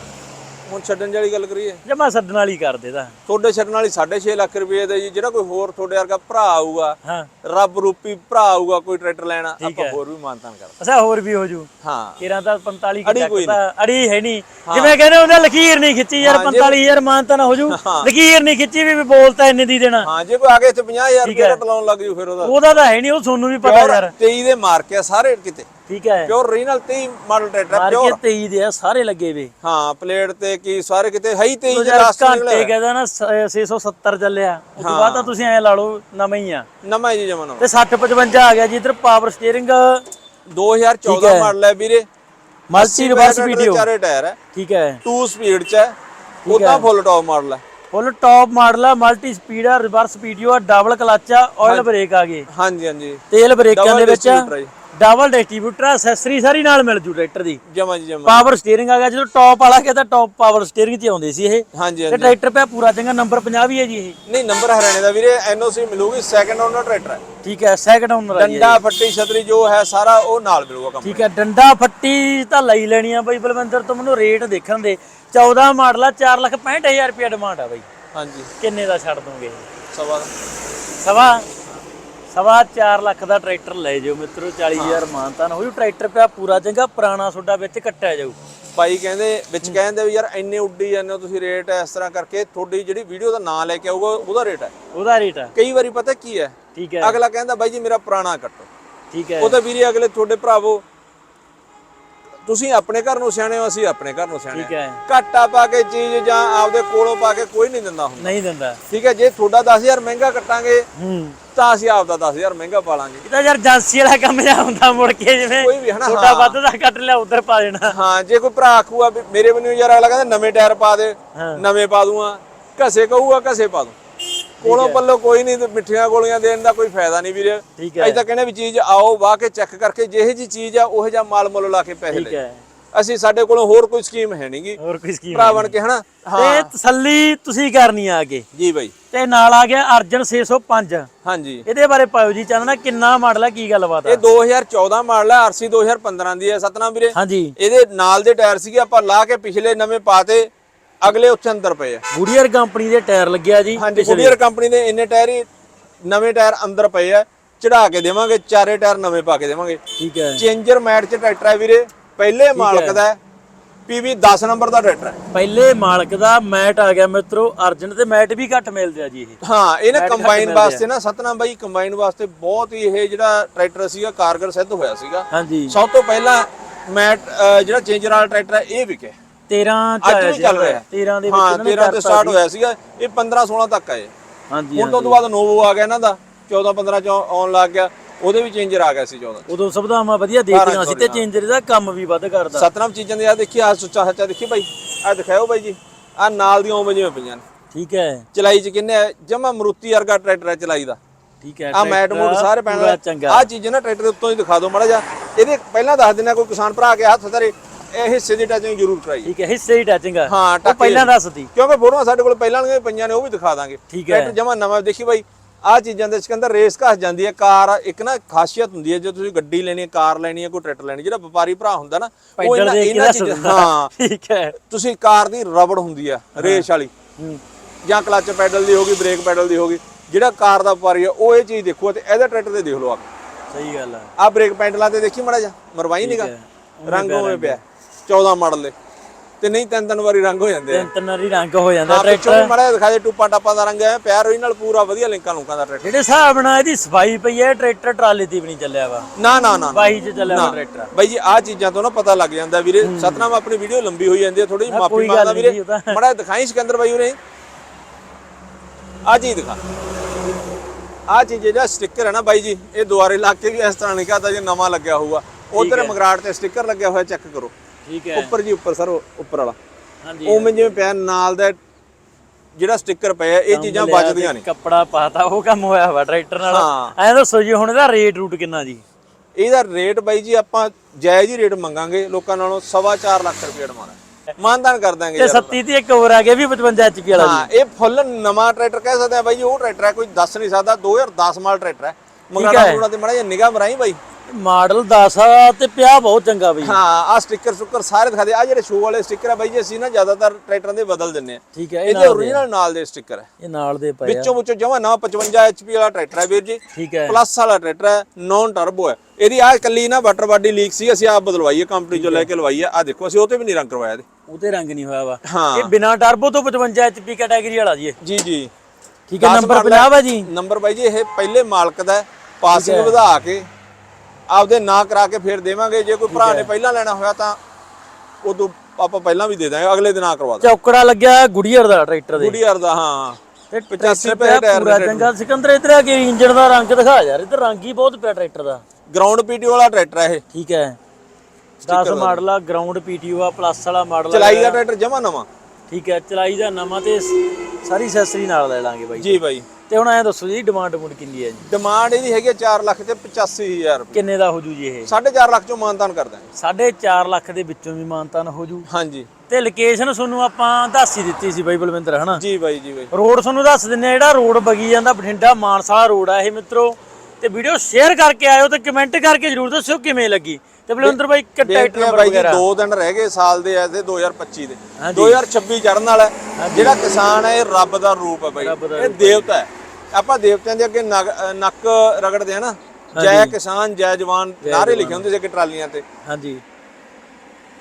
ਹੁਣ ਛੱਡਣ ਵਾਲੀ ਗੱਲ ਕਰੀਏ। ਜਮਾ ਛੱਡਣ ਵਾਲੀ ਕਰ ਦੇਦਾ ਤੁਹਾਡੇ ਛੱਡਣ ਵਾਲੀ 6.5 ਲੱਖ ਰੁਪਏ ਦਾ ਜੀ ਜਿਹੜਾ ਕੋਈ ਹੋਰ ਤੁਹਾਡੇ ਵਰਗਾ ਭਰਾ ਆਊਗਾ ਹਾਂ। ਰੱਬ ਰੂਪੀ ਭਰਾ ਆਊਗਾ ਕੋਈ ਟਰੈਕਟਰ ਲੈਣਾ ਆਪਾਂ ਹੋਰ ਵੀ ਮਾਨਤਾਨ ਕਰ ਅਸਾ ਹੋਰ ਵੀ ਹੋ ਜੂ ਹਾਂ। ਕਿਰਾਂ ਤਾਂ 45 ਅੜੀ ਕੋਈ ਚੱਕਦਾ ਅੜੀ ਹੈ ਨਹੀਂ। ਜਿਵੇਂ ਕਹਿੰਦੇ ਉਹਦਾ ਲਕੀਰ ਨਹੀਂ ਖਿੱਚੀ ਯਾਰ 45000 ਮਾਨ ਤਾਂ ਨਾ ਹੋ। ਜੂ ਲਕੀਰ ਨਹੀਂ ਖਿੱਚੀ ਵੀ ਬੋਲਤਾ ਇੰਨੇ ਦੀ ਦੇਣਾ। ਹਾਂ ਜੇ ਕੋਈ ਆ ਕੇ ਇੱਥੇ 50000 ਰੁਪਏ ਟਲਾਉਣ ਲੱਗ ਜੂ ਫਿਰ ਉਹਦਾ। ਉਹਦਾ ਤਾਂ ਹੈ ਨਹੀਂ ਉਹ ਤੁਹਾਨੂੰ ਵੀ ਪਤਾ ਯਾਰ 23 ਦੇ ਮਾਰ ਕੇ ਸਾਰੇ ਕਿਤੇ। ਠੀਕ ਹੈ। ਪਿਓਰ ਰੀਨਲ 23 ਮਾਡਲ ਟਰੈਕਟਰ ਪਿਓਰ ਕੇ 23 ਦੇ ਆ ਸਾਰੇ ਲੱਗੇ ਵੇ। ਹਾਂ ਪਲੇਟ ਤੇ ਕੀ ਸਾਰੇ ਕਿਤੇ ਹੈ ਹੀ 23 ਦੇ ਲਾਸਟ ਘੰਟੇ ਨਿਕਲਿਆ ਕਹਿੰਦਾ ਨਾ ਸ- 670 ਚੱਲਿਆ। ਉਸ ਤੋਂ ਬਾਅਦ ਤਾਂ ਤੁਸੀਂ ਐ ਲਾ ਲਓ ਨਵਾਂ ਹੀ ਆ। ਨਵਾਂ ਜੀ ਜਮਨ। ਤੇ 60 55 ਆ ਗਿਆ ਜੀ ਇਧਰ ਪਾਵਰ ਸਟੀਅਰਿੰਗ 2014 ਮਾਡਲ ਹੈ। ਵੀਰੇ। ਮਲਟੀ ਰਿਵਰਸ ਵੀਡੀਓ ਚਾਰੇ ਟਾਇਰ ਹੈ। ਠੀਕ ਹੈ। 2 ਸਪੀਡ ਚ ਹੈ। ਉਹਦਾ ਫੁੱਲ ਟੌਪ ਮਾਡਲ ਹੈ। ਫੁੱਲ ਟੌਪ ਮਾਡਲ ਆ ਮਲਟੀ ਸਪੀਡ ਆ ਰਿਵਰਸ ਪੀਟੀਓ ਆ ਡਬਲ ਕਲਚ ਆ ਆਇਲ ਬ੍ਰੇਕ ਆ ਗਏ। ਹਾਂਜੀ ਹਾਂਜੀ। ਤੇਲ ਬ੍ਰੇਕਾਂ ਦੇ ਵਿੱਚ distributor ਆ ਜੀ। ਡਬਲ ਡਿਸਟ੍ਰੀਬਿਊਟਰ ਐਕਸੈਸਰੀ ਸਾਰੀ ਨਾਲ ਮਿਲ ਜੂ ਟਰੈਕਟਰ ਦੀ। ਜਮਾ ਜੀ ਜਮਾ। ਪਾਵਰ ਸਟੀਅਰਿੰਗ ਆ ਗਿਆ ਜਦੋਂ ਟੌਪ ਵਾਲਾ ਕਹਿੰਦਾ ਟੌਪ ਪਾਵਰ ਸਟੀਅਰਿੰਗ 'ਚ ਆਉਂਦੇ ਸੀ ਇਹ। ਹਾਂਜੀ ਤੇ ਹਾਂਜੀ ਟਰੈਕਟਰ ਪਿਆ ਪੂਰਾ ਚੰਗਾ ਨੰਬਰ 50 ਵੀ ਹੈ ਜੀ ਇਹ। ਨਹੀਂ ਨੰਬਰ ਹਰਿਆਣੇ ਦਾ ਵੀਰੇ ਐਨਓਸੀ ਮਿਲੂਗੀ ਸੈਕੰਡ ਓਨਰ ਟਰੈਕਟਰ ਹੈ। ਠੀਕ ਹੈ ਸੈਕੰਡ ਓਨਰ ਆ ਜੀ। ਡੰਡਾ ਫੱਟੀ ਛਤਰੀ ਜੋ ਹੈ ਸਾਰਾ ਉਹ ਨਾਲ ਮਿਲੂਗਾ ਕੰਪਨੀ ਠੀਕ ਹੈ ਡੰਡਾ ਫੱਟੀ ਤਾਂ ਲਈ ਲੈਣੀ ਆ ਬਈ ਬਲਵੰਦਰ ਤੋਂ ਮੈਨੂੰ ਰੇਟ ਦੇਖਣ ਦੇ। 14 ਮਾਡਲ ਆ 465000 ਰੁਪਏ ਡਿਮਾਂਡ ਆ ਬਈ। ਹਾਂਜੀ। ਕਿੰਨੇ ਦਾ ਛੱਡ ਦੋਗੇ? ਸਵਾ ਸਵਾ? ਸਵਾ 4 ਲੱਖ ਦਾ ਟਰੈਕਟਰ ਲੈ ਜਾਓ ਮਿੱਤਰੋ 40000 ਮਾਨਤਾ ਨਾ ਹੋਈ ਟਰੈਕਟਰ ਪਿਆ ਪੂਰਾ ਚੰਗਾ ਪੁਰਾਣਾ ਸੋਡਾ ਵਿੱਚ ਕੱਟਿਆ ਜਾਊ। ਭਾਈ ਕਹਿੰਦੇ ਵਿੱਚ ਕਹਿੰਦੇ ਵੀ ਯਾਰ ਇੰਨੇ ਉੱਡੀ ਜਾਂਦੇ ਹੋ ਤੁਸੀਂ ਰੇਟ ਇਸ ਤਰ੍ਹਾਂ ਕਰਕੇ ਤੁਹਾਡੀ ਜਿਹੜੀ ਵੀਡੀਓ ਦਾ ਨਾਂ ਲੈ ਕੇ ਆਊਗਾ ਉਹਦਾ ਰੇਟ ਹੈ। ਉਹਦਾ ਰੇਟ ਆ ਕਈ ਵਾਰੀ ਪਤਾ ਕੀ ਹੈ? ਠੀਕ ਹੈ। ਅਗਲਾ ਕਹਿੰਦਾ ਬਾਈ ਜੀ ਮੇਰਾ ਪੁਰਾਣਾ ਕੱਟੋ। ਠੀਕ ਹੈ। ਉਹ ਤਾਂ ਵੀਰੇ ਅਗਲੇ ਤੁਹਾਡੇ ਭਰਾਵੋ। ਤੁਸੀਂ ਆਪਣੇ ਘਰ ਨੂੰ ਸਿਆਣੇ ਹੋ ਅਸੀਂ ਆਪਣੇ ਘਰ ਨੂੰ ਸਿਆਣੇ ਠੀਕ ਹੈ। ਹਾਂ। ਘਾਟਾ ਪਾ ਕੇ ਚੀਜ਼ ਜਾਂ ਆਪਦੇ ਕੋਲੋਂ ਪਾ ਕੇ ਕੋਈ ਨਹੀਂ ਦਿੰਦਾ ਹੁੰਦਾ। ਨਹੀਂ ਦਿੰਦਾ। ਠੀਕ ਹੈ ਜੇ ਤੁਹਾਡਾ 10000 ਮਹਿੰਗਾ ਕੱਟਾਂਗੇ ਹੂੰ। ਤਾਂ ਅਸੀਂ ਆਪਦਾ 10000 ਮਹਿੰਗਾ ਪਾ ਲਾਂਗੇ। ਇਹ ਤਾਂ ਯਾਰ ਏਜੰਸੀ ਵਾਲਾ ਕੰਮ ਜਾ ਹੁੰਦਾ ਮੁੜ ਕੇ ਜਿਵੇਂ ਕੋਈ ਵੀ ਹਨਾ, ਛੋਟਾ ਹਾਂ। ਵੱਧ ਦਾ ਕੱਟ ਲਿਆ ਉਧਰ ਪਾ ਦੇਣਾ। ਹਾਂ ਜੇ ਕੋਈ ਭਰਾ ਆਖੂਗਾ ਵੀ ਮੇਰੇ ਮੈਨੂੰ ਯਾਰ ਅਗਲਾ ਕਹਿੰਦਾ ਨਵੇਂ ਟਾਇਰ ਪਾ ਦੇ ਹਾਂ। ਨਵੇਂ ਪਾ ਦੂੰਗਾ ਘਸੇ ਕਹੂਗਾ ਘਸੇ ਪਾ ਦੂੰ। ਕੋਲੋਂ ਪੱਲੋ ਕੋਈ ਨਹੀਂ ਤੇ ਮਿੱਠੀਆਂ ਗੋਲੀਆਂ ਦੇਣ ਦਾ ਕੋਈ ਫਾਇਦਾ ਨਹੀਂ ਵੀਰੇ। ਠੀਕ ਹੈ। ਅਸੀਂ ਤਾਂ ਕਹਿੰਦੇ ਵੀ ਚੀਜ਼ ਆਓ ਵਾਹ ਕੇ ਚੈੱਕ ਕਰਕੇ ਜਿਹੇ ਜੀ ਚੀਜ਼ ਆ ਉਹ ਜਿਹਾ ਮਾਲ ਮੁੱਲ ਲਾ ਕੇ ਪੈਸੇ ਠੀਕ ਲੈ। ਹੈ। ਅਸੀਂ ਸਾਡੇ ਕੋਲੋਂ ਹੋਰ ਕੋਈ ਸਕੀਮ ਹੈ ਨਹੀਂਗੀ ਹੋਰ ਕੋਈ ਸਕੀਮ ਭਰਾ ਬਣ ਕੇ ਹਨਾ? ਹਾਂ। ਤੇ ਤਸੱਲੀ ਤੁਸੀਂ ਕਰਨੀ ਆ ਕੇ ਜੀ ਬਾਈ। ਤੇ ਨਾਲ ਆ ਗਿਆ ਅਰਜਨ 605 ਹਾਂਜੀ। ਇਹਦੇ ਬਾਰੇ ਪਾਇਓ ਜੀ ਚਾਨਣਾ ਕਿੰਨਾ ਮਾਡਲ ਹੈ ਕੀ ਗੱਲਬਾਤ ਆ? ਇਹ 2014 ਮਾਡਲ ਹੈ ਆਰਸੀ 2015 ਦੀ ਹੈ ਸਤਨਾਮ ਵੀਰੇ। ਹਾਂਜੀ। ਇਹਦੇ ਨਾਲ ਦੇ ਟਾਇਰ ਸੀਗੇ ਆਪਾਂ ਲਾ ਕੇ ਪਿਛਲੇ ਨਵੇਂ ਪਾਤੇ ਅਗਲੇ ਉੱਥੇ ਅੰਦਰ ਪਏ ਆ। ਗੁਡੀਅਰ ਕੰਪਨੀ ਦੇ ਟਾਇਰ ਲੱਗਿਆ ਜੀ ਹਾਂਜੀ ਗੁਡੀਅਰ ਕੰਪਨੀ ਦੇ ਇੰਨੇ ਟਾਇਰ ਹੀ ਨਵੇਂ ਟਾਇਰ ਅੰਦਰ ਪਏ ਆ। ਚੜਾ ਕੇ ਦੇਵਾਂਗੇ ਚਾਰੇ ਟਾਇਰ ਨਵੇਂ ਪਾ ਕੇ ਦੇਵਾਂਗੇ। ਠੀਕ ਹੈ। ਚੇਂਜਰ ਮੈਟ ਚ ਟਰੈਕਟਰ ਹੈ ਵੀਰੇ। ਪਹਿਲੇ ਮਾਲਕ ਦਾ ਪੀਵੀ 10 ਨੰਬਰ ਦਾ ਟਰੈਕਟਰ ਹੈ। ਪਹਿਲੇ ਮਾਲਕ ਦਾ ਮੈਟ ਆ ਗਿਆ ਮਿੱਤਰੋ ਅਰਜਨ ਤੇ ਮੈਟ ਵੀ ਘੱਟ ਮਿਲਦੇ ਆ ਜੀ ਇਹ। ਹਾਂ ਇਹ ਨਾ ਕੰਬਾਈਨ। ਵਾਸਤੇ ਨਾ ਸਤਨਾਮ ਬਾਈ ਕੰਬਾਈਨ ਵਾਸਤੇ ਬਹੁਤ ਹੀ ਇਹ ਜਿਹੜਾ ਟਰੈਕਟਰ ਸੀਗਾ ਕਾਰਗਰ ਸਿੱਧ ਹੋਇਆ ਸੀਗਾ। ਹਾਂਜੀ। ਸਭ ਤੋਂ ਪਹਿਲਾਂ ਮੈਟ ਜਿਹੜਾ ਚੇਂਜਰ ਵਾਲਾ ਟਰੈਕਟਰ ਹੈ ਇਹ ਵਿਕਿਆ। 13 ਚ ਅੱਜ ਵੀ ਚੱਲ ਰਿਹਾ। 13 ਦੇ ਵਿੱਚ ਹਾਂ ਇਹਨਾਂ ਨੇ 13 ਤੇ ਸਟਾਰਟ। ਹੋਇਆ ਸੀਗਾ। ਇਹ 15 16 ਤੱਕ ਆਏ। ਹਾਂਜੀ ਹੁਣ ਤੋਂ ਬਾਅਦ ਨੋਵੋ ਆ ਗਿਆ ਇਹਨਾਂ ਦਾ। 14 15 ਚ ਆਉਣ ਲੱਗ ਗਿਆ। ਉਹਦੇ ਵੀ ਚੇਂਜਰ ਆ ਗਿਆ ਸੀ 14 ਉਦੋਂ ਸੁਵਿਧਾਵਾਂ ਵਧੀਆ ਦੇਤੀਆਂ ਸੀ ਤੇ ਚੇਂਜਰ ਦਾ ਕੰਮ ਵੀ ਵੱਧ ਕਰਦਾ। ਸਤਨਾਮ ਚੀਜ਼ਾਂ ਦੇ ਆ ਦੇਖੀ ਆ ਸੁੱਚਾ ਸੱਚਾ ਦੇਖੀ ਬਾਈ ਆ ਦਿਖਾਓ ਬਾਈ ਜੀ। ਆ ਨਾਲ ਦੀਆਂ ਉਵੇਂ ਜਿਵੇਂ ਪਈਆਂ ਨੇ। ਠੀਕ ਹੈ। ਚਲਾਈ ਚ ਕਿੰਨੇ ਜਮਾ ਮਰੂਤੀ ਵਰਗਾ ਟਰੈਕਟਰ ਹੈ ਚਲਾਈ ਦਾ। ਠੀਕ ਹੈ ਆ ਮੈਟ ਮੂਟ ਸਾਰੇ ਪੈਣ ਚੰਗਾ। ਆ ਚੀਜ਼ ਨਾ ਟਰੈਕਟਰ ਦੇ ਉੱਤੋਂ ਹੀ ਦਿਖਾ ਦਿਓ ਮਾੜਾ ਜਿਹਾ। ਇਹਦੇ ਪਹਿਲਾਂ ਦੱਸ ਦਿੰਦਾ ਕੋਈ ਕਿਸਾਨ ਭਰਾ ਕੇ ਹੱਥ ਧਰੇ ਇਹ ਹਿੱਸੇ ਦੀ ਟੱਚਿੰਗ ਜ਼ਰੂਰ ਕਰਾਈ। ਠੀਕ ਹੈ ਹਿੱਸੇ ਹੀ ਟੱਚਿੰਗ ਹਾਂ ਪਹਿਲਾਂ ਦੱਸਦੀ ਕਿਉਂਕਿ ਫੋਟੋਆਂ ਸਾਡੇ ਕੋਲ ਪਹਿਲਾਂ ਵਾਲੀਆਂ ਪਈਆਂ ਨੇ ਉਹ ਵੀ ਦਿਖਾ ਦਾਂਗੇ। ਠੀਕ ਹੈ। ਟਰੈਕਟਰ ਜਮਾ ਨਵਾਂ ਦੇਖੀ ਬਾਈ ਆ ਚੀਜ਼ਾਂ ਦੇ ਸਿਕੰਦਰ ਰੇਸ ਘਸ ਜਾਂਦੀ ਹੈ ਕਾਰ ਇੱਕ ਨਾ ਖਾਸੀਅਤ ਹੁੰਦੀ ਹੈ ਜੇ ਤੁਸੀਂ ਗੱਡੀ ਲੈਣੀ ਹੈ ਕਾਰ ਲੈਣੀ ਹੈ ਕੋਈ ਟਰੈਕਟਰ ਲੈਣੀ ਜਿਹੜਾ ਵਪਾਰੀ ਭਰਾ ਹੁੰਦਾ ਨਾ ਉਹ ਇਹਨਾਂ ਇਹਨਾਂ ਚੀਜ਼ਾਂ ਹਾਂ। ਠੀਕ ਹੈ। ਤੁਸੀਂ ਕਾਰ ਦੀ ਰਬੜ ਹੁੰਦੀ ਆ ਰੇਸ ਵਾਲੀ। ਜਾਂ ਕਲਚ ਪੈਡਲ ਦੀ ਹੋਗੀ ਬ੍ਰੇਕ ਪੈਡਲ ਦੀ ਹੋਗੀ ਜਿਹੜਾ ਕਾਰ ਦਾ ਵਪਾਰੀ ਆ ਉਹ ਇਹ ਚੀਜ਼ ਦੇਖੋ ਤੇ ਇਹਦੇ ਟਰੈਕਟਰ ਤੇ ਦੇਖ ਲਓ ਆਪ। ਸਹੀ ਗੱਲ ਆ ਆ ਬ੍ਰੇਕ ਪੈਡਲਾਂ ਤੇ ਦੇਖੀ ਮੜਾ ਜਾ ਮਰਵਾਈ ਹੈ। ਰੰਗ ਹੋਵੇ ਪਿਆ। 14 ਮਾਡਲ ਦੇ। ਤੇ ਨਹੀਂ ਤਿੰਨ ਤਿੰਨ ਵਾਰੀ ਰੰਗ ਹੋ ਜਾਂਦੇ ਆ। ਤਿੰਨ ਤਿੰਨ ਹੀ ਰੰਗ ਹੋ ਜਾਂਦਾ ਪਿੱਛੋਂ ਟਰੈਕਟਰ ਮੜਾ ਦਿਖਾ ਦੇ ਟੂਪਾ ਟਾਪਾ ਦਾ ਰੰਗ ਹੈ ਪਿਆਰ ਨਾਲ ਪੂਰਾ ਵਧੀਆ ਲਿੰਕਾਂ ਲੁੰਕਾਂ ਦਾ ਟਰੈਕਟਰ ਜਿਹੜੇ ਹਿਸਾਬ ਨਾਲ ਇਹਦੀ ਸਫ਼ਾਈ ਪਈ ਹੈ ਟਰੈਕਟਰ ਟਰਾਲੇ ਤੇ ਵੀ ਨਹੀਂ ਚੱਲਿਆ ਵਾ। ਨਾ ਨਾ ਨਾ ਬਾਈ ਚ ਚੱਲਿਆ ਵਾ ਟਰੈਕਟਰ ਬਾਈ ਜੀ ਆ ਚੀਜ਼ਾਂ ਤੋਂ ਨਾ ਪਤਾ ਲੱਗ ਜਾਂਦਾ ਵੀਰੇ। ਸਤਨਾਮ ਆਪਣੀ ਵੀਡੀਓ ਲੰਬੀ ਹੋਈ ਜਾਂਦੀ ਹੈ ਥੋੜੀ ਜਿਹੀ ਮਾਫੀ ਮੰਗਦਾ ਵੀਰੇ। ਮੜਾ ਦਿਖਾਈ ਸਿਕੰਦਰ ਬਾਈ ਉਰੇ। ਆ ਜੀ ਦਿਖਾ। ਆ ਚੀਜ਼ ਜਿਹੜਾ ਸਟicker ਹੈ ਨਾ ਬਾਈ ਜੀ ਇਹ ਦੁਆਰੇ ਲਾ ਕੇ ਵੀ ਇਸ ਤਰ੍ਹਾਂ ਨਹੀਂ ਕਹਤਾ ਜੇ ਨਵਾਂ ਲੱਗਿਆ ਹੋਊਗਾ। ਉਧਰ ਮਗਰਾਟ ਤੇ ਸਟicker ਲੱਗਿਆ ਹੋਇਆ ਚੈੱਕ ਕਰੋ। ਠੀਕ ਹੈ। ਉੱਪਰ ਜੀ ਉੱਪਰ ਸਰ ਉੱਪਰ ਵਾਲਾ। ਹਾਂਜੀ। ਉਵੇਂ ਜਿਵੇਂ ਪਿਆ ਨਾਲ ਦਾ ਜਿਹੜਾ ਸਟicker ਪਿਆ ਇਹ ਚੀਜ਼ਾਂ ਬਚਦੀਆਂ ਨੇ। ਕੱਪੜਾ ਪਾਤਾ ਉਹ ਕੰਮ ਹੋਇਆ ਵਾ ਟਰੈਕਟਰ ਨਾਲ। ਐਂ ਦੱਸੋ ਜੀ ਹੁਣ ਇਹਦਾ ਰੇਟ ਰੂਟ ਕਿੰਨਾ ਜੀ? ਇਹਦਾ ਰੇਟ ਬਾਈ ਜੀ ਆਪਾਂ ਜਾਇਜ਼ ਹੀ ਰੇਟ ਮੰਗਾਂਗੇ ਲੋਕਾਂ ਨਾਲੋਂ ਸਵਾ ਚਾਰ ਲੱਖ ਰੁਪਏ ਡਮਾਣਾ ਮਾਨਦਾਨ ਕਰ ਦਾਂਗੇ ਤੇ ਯਾਰ 37 ਤੇ ਇੱਕ ਹੋਰ ਆ ਗਿਆ ਵੀ 55 ਐਚਪੀ ਵਾਲਾ ਹਾਂ ਇਹ ਫੁੱਲ ਨਵਾਂ ਟਰੈਕਟਰ ਕਹਿ ਸਕਦੇ ਆ ਬਾਈ ਜੀ ਉਹ ਟਰੈਕਟਰ ਹੈ ਕੋਈ ਦੱਸ ਨਹੀਂ ਸਕਦਾ 2010 ਮਾਡਲ ਟਰੈਕਟਰ ਹੈ। ਹੈ। ਮੂੜਾ ਤੇ ਮੜਾ ਜਿਹਾ ਨਿਗਾਹ ਮਰਾਈ ਬਾਈ। ਮਾਡਲ 10 ਆ ਤੇ ਪਿਆ ਬਹੁਤ ਚੰਗਾ ਬਈ। ਹਾਂ ਆ ਸਟicker ਸੁੱਕਰ ਸਾਰੇ ਦਿਖਾ ਦੇ। ਆ ਜਿਹੜੇ ਸ਼ੋ ਵਾਲੇ ਸਟicker ਆ ਬਾਈ ਜੀ ਅਸੀਂ ਨਾ ਜ਼ਿਆਦਾਤਰ ਟਰੈਕਟਰਾਂ ਦੇ ਬਦਲ ਦਿੰਨੇ ਆ ਠੀਕ ਹੈ ਇਹ ਇਹਦੇ ਓਰੀਜਨਲ ਨਾਲ ਦੇ ਸਟicker ਹੈ ਇਹ ਨਾਲ ਦੇ ਪਏ ਆ। ਵਿੱਚੋਂ ਵਿੱਚੋਂ ਜਮਾ 55 HP ਵਾਲਾ ਟਰੈਕਟਰ ਹੈ ਵੀਰ ਜੀ। ਠੀਕ ਹੈ। ਪਲੱਸ ਵਾਲਾ ਟਰੈਕਟਰ ਹੈ ਨੌਨ ਟਰਬੋ ਹੈ ਇਹਦੀ ਆ ਇਕੱਲੀ ਨਾ ਵਾਟਰ ਬਾਡੀ ਲੀਕ ਸੀ ਅਸੀਂ ਆਪ ਬਦਲਵਾਈ ਹੈ ਕੰਪਨੀ ਚੋਂ ਲੈ ਕੇ ਲਵਾਈ ਹੈ ਆ ਦੇਖੋ ਅਸੀਂ ਉਹ ਤੇ ਵੀ ਨਹੀਂ ਰੰਗ ਕਰਵਾਇਆ ਇਹਦੇ। ਉਹ ਤੇ ਰੰਗ ਨਹੀਂ ਹੋਇਆ ਵਾ। ਇਹ ਬਿਨਾ ਟਰਬੋ ਤੋਂ 55 ਐਚਪੀ ਕੈਟਾਗਰੀ ਵਾਲਾ ਜੀ ਇਹ। ਜੀ ਜੀ। ਠੀਕ ਹੈ ਨੰਬਰ ਮਾਡਲ 50 ਹੈ ਜੀ। ਨੰਬਰ ਬਾਈ ਜੀ ਇਹ ਪਹਿਲੇ ਮਾਲਕ ਦਾ ਪਾਸਿੰਗ ਵਧਾ ਕੇ ਆਪਦੇ ਨਾਂ ਕਰਾ ਕੇ ਫੇਰ ਦੇਵਾਂਗੇ। ਜੇ ਕੋਈ ਭਰਾ ਨੇ ਪਹਿਲਾਂ ਲੈਣਾ ਹੋਇਆ ਤਾਂ ਉਦੋਂ ਆਪਾਂ ਪਹਿਲਾਂ ਵੀ ਦੇ ਦਾਂਗੇ ਅਗਲੇ ਦਿਨ ਆ ਕਰਵਾ ਦਾਂਗੇ। ਚੌਕੜਾ ਲੱਗਿਆ ਗੁੜੀਅਰ ਦਾ ਟਰੈਕਟਰ ਦੇ। ਗੁੱਡੀ ਯਾਰ ਦਾ ਹਾਂ ਤੇ 85 ਟਰੈਕਟਰ ਪੈ ਪਿਆ ਟਾਇਰ ਪੂਰਾ ਚੰਗਾ। ਸਿਕੰਦਰ ਇਧਰ ਆ ਕੇ ਇੰਜਨ ਦਾ ਰੰਗ ਦਿਖਾ ਯਾਰ ਇਧਰ ਰੰਗ ਹੀ ਬਹੁਤ ਪਿਆ ਟਰੈਕਟਰ ਦਾ। ਗਰਾਊਂਡ ਪੀਟੀ ਵਾਲਾ ਟਰੈਕਟਰ ਹੈ ਇਹ। ਠੀਕ ਹੈ। 10 ਮਾਡਲ ਆ ਗਰਾਊਂਡ ਪੀਟੀਓ ਆ ਪਲੱਸ ਵਾਲਾ ਮਾਡਲ ਚਲਾਈ ਦਾ ਟਰੈਕਟਰ ਜਮਾ ਨਵਾਂ। ਠੀਕ ਹੈ ਚਲਾਈ ਦਾ ਨਵਾਂ ਤੇ ਸ- ਸਾਰੀ ਐਕਸੈਸਰੀ ਨਾਲ ਲੈ ਲਾਂਗੇ ਬਾਈ। ਜੀ ਬਾਈ। ਤੇ ਹੁਣ ਐਂ ਦੱਸੋ ਜੀ ਡਿਮਾਂਡ ਡਿਮਾਂਡ ਕਿੰਨੀ ਹੈ ਜੀ? ਡਿਮਾਂਡ ਇਹਦੀ ਹੈਗੀ 4 ਲੱਖ ਤੇ 85000 ਰੁਪਏ। ਕਿੰਨੇ ਦਾ ਹੋ ਜੂ ਜੀ ਇਹ? 4.5 ਲੱਖ ਚੋਂ ਮਾਨਤਾਨ ਕਰ ਦਾਂਗੇ 4.5 ਲੱਖ ਦੇ ਵਿੱਚੋਂ ਵੀ ਮਾਨਤਾਨ ਹੋ ਜੂ। ਹਾਂਜੀ। ਤੇ ਲੋਕੇਸ਼ਨ ਤੁਹਾਨੂੰ ਆਪਾਂ ਦੱਸ ਹੀ ਦਿੱਤੀ ਸੀ ਬਾਈ ਬਲਵਿੰਦਰ ਹਨਾ? ਜੀ ਬਾਈ ਜੀ ਬਾਈ। ਰੋਡ ਤੁਹਾਨੂੰ ਦੱਸ ਦਿੰਨੇ ਆ ਜਿਹੜਾ ਰੋਡ ਬਗੀ ਜਾਂਦਾ ਬਠਿੰਡਾ ਮਾਨਸਾ ਰੋਡ ਆ ਇਹ ਮਿੱਤਰੋ। ਤੇ ਵੀਡੀਓ ਸ਼ੇਅਰ ਕਰਕੇ ਆਇਓ ਤੇ ਕਮੈਂਟ ਕਰਕੇ ਜਰੂਰ ਦੱਸਿਓ ਕਿਵੇਂ ਲੱਗੀ। ਤੇ ਬਲਵਿੰਦਰ ਬਾਈ ਇੱਕ ਹੈ ਨੰਬਰ ਬਾਈ ਜੀ ਵਗੈਰਾ। 2 ਦਿਨ ਰਹਿ ਗਏ ਸਾਲ ਦੇ ਐਸੇ 2025 ਦੇ ਹਾਂਜੀ। 2026 ਚੜਨ ਵਾਲਾ ਹੈ। ਜਿਹੜਾ ਕਿਸਾਨ ਹੈ ਇਹ ਰੱਬ ਦਾ ਰੂਪ ਹੈ ਬਾਈ। ਰੱਬ ਦਾ ਇਹ ਦੇਵਤਾ ਹੈ। ਆਪਾਂ ਦੇਵਤਿਆਂ ਦੇ ਅੱਗੇ ਨੱਕ ਰਗੜਦੇ ਆ ਨਾ। ਜੈ ਕਿਸਾਨ ਜੈ ਜਵਾਨ ਨਾਰੇ ਲਿਖੇ ਹੁੰਦੇ ਸੀ ਅੱਗੇ ਟਰਾਲੀਆਂ ਤੇ। ਹਾਂਜੀ।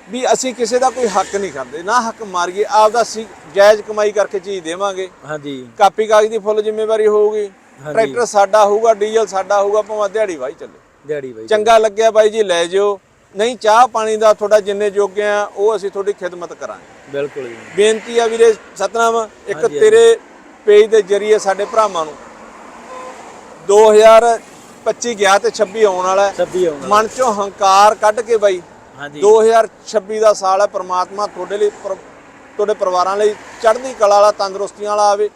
ਵੀ ਅਸੀਂ ਕਿਸੇ ਦਾ ਕੋਈ ਹੱਕ ਨਹੀਂ ਖਾਂਦੇ ਨਾ ਹੱਕ ਮਾਰੀਏ ਆਪਦਾ ਅਸੀਂ ਜਾਇਜ਼ ਕਮਾਈ ਕਰਕੇ ਚੀਜ਼ ਦੇਵਾਂਗੇ। ਹਾਂਜੀ। ਕਾਪੀ ਕਾਗਜ਼ ਦੀ ਫੁੱਲ ਜ਼ਿੰਮੇਵਾਰੀ ਹੋਊਗੀ। ਟਰੈਕਟਰ ਸਾਡਾ ਹੋਊਗਾ ਡੀਜ਼ਲ ਸਾਡਾ ਹੋਊਗਾ ਭਾਵੇਂ ਦਿਹਾੜੀ ਵਾਈ ਚੱਲੇ। ਦਿਹਾੜੀ ਬਾਈ ਚੰਗਾ ਲੱਗਿਆ ਬਾਈ ਜੀ ਲੈ ਜਿਓ। ਨਹੀਂ ਚਾਹ ਪਾਣੀ ਦਾ ਤੁਹਾਡਾ ਜਿੰਨੇ ਜੋਗੇ ਆ ਉਹ ਅਸੀਂ ਤੁਹਾਡੀ ਖਿਦਮਤ ਕਰਾਂਗੇ। ਬਿਲਕੁਲ ਜੀ। ਬੇਨਤੀ ਆ ਵੀਰੇ ਸਤਨਾਮ ਇੱਕ ਤੇਰੇ ਪੇਜ ਦੇ ਜਰੀਏ ਸਾਡੇ ਭਰਾਵਾਂ ਨੂੰ। 2025 ਗਿਆ ਤੇ 26 ਆਉਣ ਵਾਲਾ ਹੈ। 26 ਆਉਣਾ ਮਨ ਚੋਂ ਹੰਕਾਰ ਕੱਢ ਕੇ ਬਾਈ ਹਾਂਜੀ। 2026 ਦਾ ਸਾਲ ਹੈ ਪ੍ਰਮਾਤਮਾ ਤੁਹਾਡੇ ਲਈ ਤੁਹਾਡੇ ਪਰਿਵਾਰਾਂ ਲਈ ਚੜ੍ਹਦੀ ਕਲਾ ਵਾਲਾ ਤੰਦਰੁਸਤੀਆਂ ਵਾਲਾ ਆਵੇ।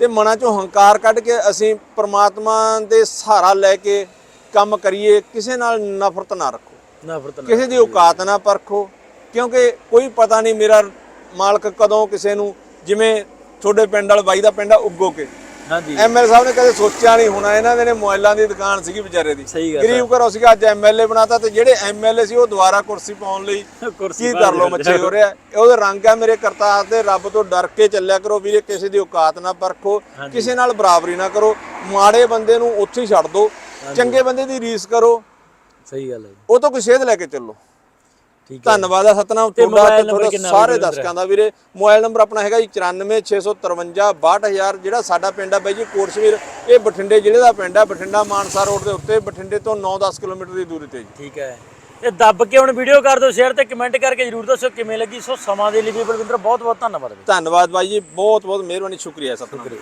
ਤੇ ਮਨਾਂ ਚੋਂ ਹੰਕਾਰ ਕੱਢ ਕੇ ਅਸੀਂ ਪ੍ਰਮਾਤਮਾ ਦੇ ਸਹਾਰਾ ਲੈ ਕੇ ਕੰਮ ਕਰੀਏ ਕਿਸੇ ਨਾਲ ਨਫ਼ਰਤ ਨਾ ਰੱਖੋ। ਨਫ਼ਰਤ ਨਾਲ ਕਿਸੇ ਦੀ ਔਕਾਤ ਨਾ ਪਰਖੋ। ਕਿਉਂਕਿ ਕੋਈ ਪਤਾ ਨਹੀਂ ਮੇਰਾ ਮਾਲਕ ਕਦੋਂ ਕਿਸੇ ਨੂੰ ਜਿਵੇਂ ਤੁਹਾਡੇ ਪਿੰਡ ਵਾਲ ਬਾਈ ਦਾ ਪਿੰਡ ਆ ਉੱਗੋ ਕੇ। ਹਾਂਜੀ। ਐਮਐਲ ਸਾਹਿਬ ਨੇ ਕਦੇ ਸੋਚਿਆ ਨਹੀਂ ਹੋਣਾ ਇਹਨਾਂ ਦੇ ਨੇ ਮੋਬਾਈਲਾਂ ਦੀ ਦੁਕਾਨ ਸੀਗੀ ਵਿਚਾਰੇ ਦੀ। ਸਹੀ ਗੱਲ ਗਰੀਬ ਘਰੋਂ ਸੀਗਾ ਅੱਜ ਐਮਐਲਏ ਬਣਾਤਾ ਤੇ ਜਿਹੜੇ ਐਮਐਲਏ ਸੀ ਉਹ ਦੁਬਾਰਾ ਕੁਰਸੀ ਪਾਉਣ ਲਈ ਕੁਰਸੀ ਕੀ ਕਰ ਲੋ ਮੱਛੀ ਹੋ ਰਿਹਾ। ਉਹਦੇ ਰੰਗ ਆ ਮੇਰੇ ਕਰਤਾਰ ਦੇ ਰੱਬ ਤੋਂ ਡਰ ਕੇ ਚੱਲਿਆ ਕਰੋ ਵੀਰੇ ਕਿਸੇ ਦੀ ਔਕਾਤ ਨਾ ਪਰਖੋ ਕਿਸੇ ਨਾਲ ਬਰਾਬਰੀ ਨਾ ਕਰੋ। ਮਾੜੇ ਬੰਦੇ ਨੂੰ ਉੱਥੇ ਹੀ ਛੱਡ ਦਿਓ ਚੰਗੇ ਬੰਦੇ ਦੀ ਰੀਸ ਕਰੋ। ਸਹੀ ਗੱਲ ਹੈ ਉਹ ਤੋਂ ਕੋਈ ਸੇਧ ਲੈ ਕੇ ਚੱਲੋ। ਹੈ ਧੰਨਵਾਦ ਆ ਸਤਨਾਮ ਤੁਹਾਡਾ ਤੇ ਤੁਹਾਡਾ ਸਾਰੇ ਦਰਸ਼ਕਾਂ ਦਾ ਵੀਰੇ। ਮੋਬਾਈਲ ਨੰਬਰ ਆਪਣਾ ਹੈਗਾ ਜੀ 9465562000 ਜਿਹੜਾ ਸਾਡਾ ਪਿੰਡ ਆ ਬਾਈ ਜੀ ਕੋਟਸ਼ਮੀਰ। ਇਹ ਬਠਿੰਡੇ ਜ਼ਿਲ੍ਹੇ ਦਾ ਪਿੰਡ ਆ ਬਠਿੰਡਾ ਮਾਨਸਾ ਰੋਡ ਦੇ ਉੱਤੇ ਬਠਿੰਡੇ ਤੋਂ 9-10 ਕਿਲੋਮੀਟਰ ਦੀ ਦੂਰੀ ਤੇ ਜੀ। ਠੀਕ ਹੈ। ਤੇ ਦੱਬ ਕੇ ਹੁਣ ਵੀਡੀਓ ਕਰ ਦਿਓ ਸ਼ੇਅਰ ਤੇ ਕਮੈਂਟ ਕਰਕੇ ਜਰੂਰ ਦੱਸਿਓ ਕਿਵੇਂ ਲੱਗੀ। ਸੋ ਸਮਾਂ ਦੇ ਲਈ ਵੀ ਬਲਵਿੰਦਰ ਬਹੁਤ ਬਹੁਤ ਧੰਨਵਾਦ ਧੰਨਵਾਦ ਬਾਈ ਜੀ ਬਹੁਤ ਬਹੁਤ ਮਿਹਰਬਾਨੀ ਸ਼ੁਕਰੀਆ ਸਤਨਾਮ। ਵੀਰੇ